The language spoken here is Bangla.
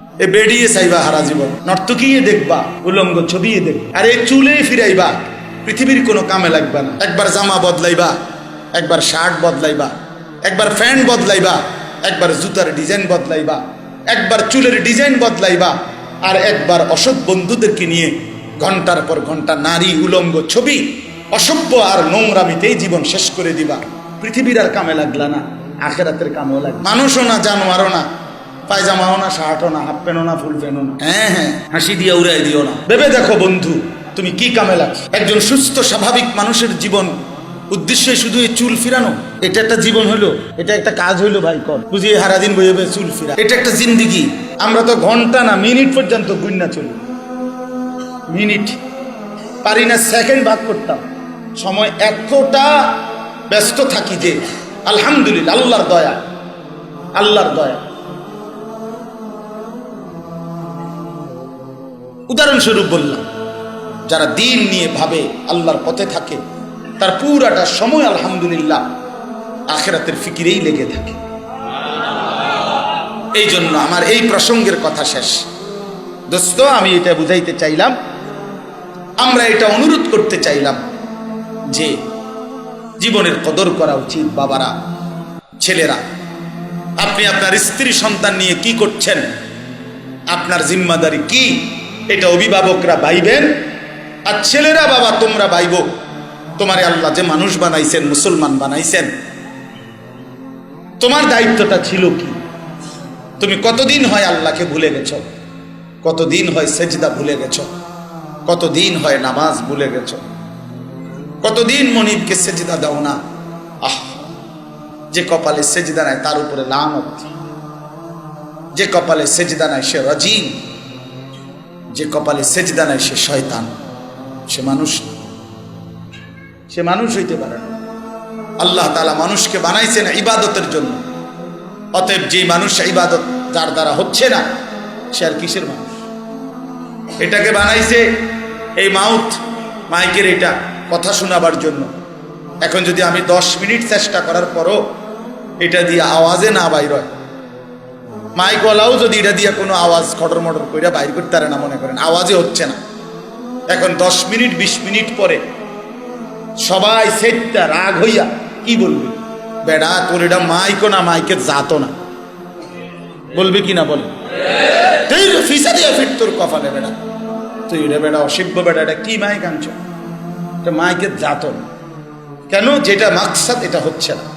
এ বেডিয়ে চাইবা হারা জীবন। নর্তকিয়ে দেখবা, উলঙ্গ ছবিয়ে দেখবা। আর এই চুলে ফিরাইবা, পৃথিবীর কোনো কামে লাগবা না। একবার জামা বদলাইবা, একবার শার্ট বদলাইবা, একবার প্যান্ট বদলাইবা, একবার জুতার ডিজাইন বদলাইবা, একবার চুলের ডিজাইন বদলাইবা, আর একবার অসৎ বন্ধুদেরকে নিয়ে ঘণ্টার পর ঘণ্টা নারী উলঙ্গ ছবি, অসভ্য আর নোংরামিতেই জীবন শেষ করে দিবা। পৃথিবীর আর কামে লাগলা না, আখেরাতের কামেও লাগবে মানুষও না, জানোয়ারও না। পায়জামাও না শার্টও না হাফ প্যান্টও না ফুল প্যান্টও না। হ্যাঁ হ্যাঁ। হাসি দিয়ে উড়াই দিও না। ভেবে দেখো বন্ধু তুমি কি কামে লাগছো? একজন সুস্থ স্বাভাবিক মানুষের জীবন উদ্দেশ্য শুধু এই চুল ফিরানো? এটা একটা জীবন হলো এটা একটা কাজ হইল ভাই কর। বুঝিয়ে হারাদিন বইয়ে বইয়ে চুল ফিরা। এটা একটা জিন্দিগি। আমরা তো ঘণ্টা না মিনিট পর্যন্ত গুন্না চলি। মিনিট। পারি না সেকেন্ড ভাগ করতাম। সময় এতটা ব্যস্ত থাকি যে আলহামদুলিল্লাহ আল্লাহর দয়া আল্লাহর দয়া। উদাহরণস্বরূপ বললাম, যারা দিন নিয়ে ভাবে আল্লাহর পথে থাকে, তার পুরাটা সময় আলহামদুলিল্লাহ আখেরাতের ফিকিরেই লেগে থাকে। এই জন্য আমার এই প্রসঙ্গের কথা শেষ। দোস্ত, আমি এটা বুঝাইতে চাইলাম, আমরা এটা অনুরোধ করতে চাইলাম যে জীবনের কদর করা উচিত বাবারা, ছেলেরা, আপনি আপনার স্ত্রী সন্তান নিয়ে কি করছেন? আপনার জিম্মাদারি কি? এটা অভিভাবকরা ভাইবেন আর ছেলেরা বাবা, তোমরা ভাইব। তোমারে আল্লাহ যে মানুষ বানাইছেন, মুসলমান বানাইছেন। তোমার দায়িত্বটা ছিল কি? তুমি কতদিন হয় আল্লাহকে ভুলে গেছ? কতদিন হয় সেজদা ভুলে গেছ? কতদিন হয় নামাজ ভুলে গেছ? কতদিন মনিবকে সেজদা দাও না? আহ! যে কপালে সেজদা নাই, তার উপরে লামত যে কপালে সেজদা নাই, সে রাজিম। যে কপালে সেজদা নাই, সে শয়তান। সে মানুষ সে মানুষ হইতে পারে না। আল্লাহ তালা মানুষকে বানাইছেন ইবাদতের জন্য। অতএব যে মানুষ ইবাদত, যার দ্বারা হচ্ছে না, সে আর কিসের মানুষ? এটাকে বানাইছে এই মাউথ, মাইকের এটা কথা শোনাবার জন্য। এখন যদি আমি দশ মিনিট চেষ্টা করার পরও এটা দিয়ে আওয়াজে না বাইর হয় মাইকওয়ালাও যদি এটা দিয়ে কোনো আওয়াজ খটর মটর করে বাইর করতে পারে না মনে করেন। আওয়াজই হচ্ছে না। এখন দশ মিনিট, বিশ মিনিট পরে সবাই সেটটা রাগ হইয়া কি বলবে? বেড়া, তোর এটা মাইকো না মাইকে জাতো না। বলবে কি না বলে? তুই ফিসা দিয়ে ফিট তোর কপালে বেড়া। তুই এটা বেড়া অসভ্য বেড়া, এটা কি মাইক আনছ? এটা মাইকের জাতো না। কেন? যেটা মাকসাদ, এটা হচ্ছে না।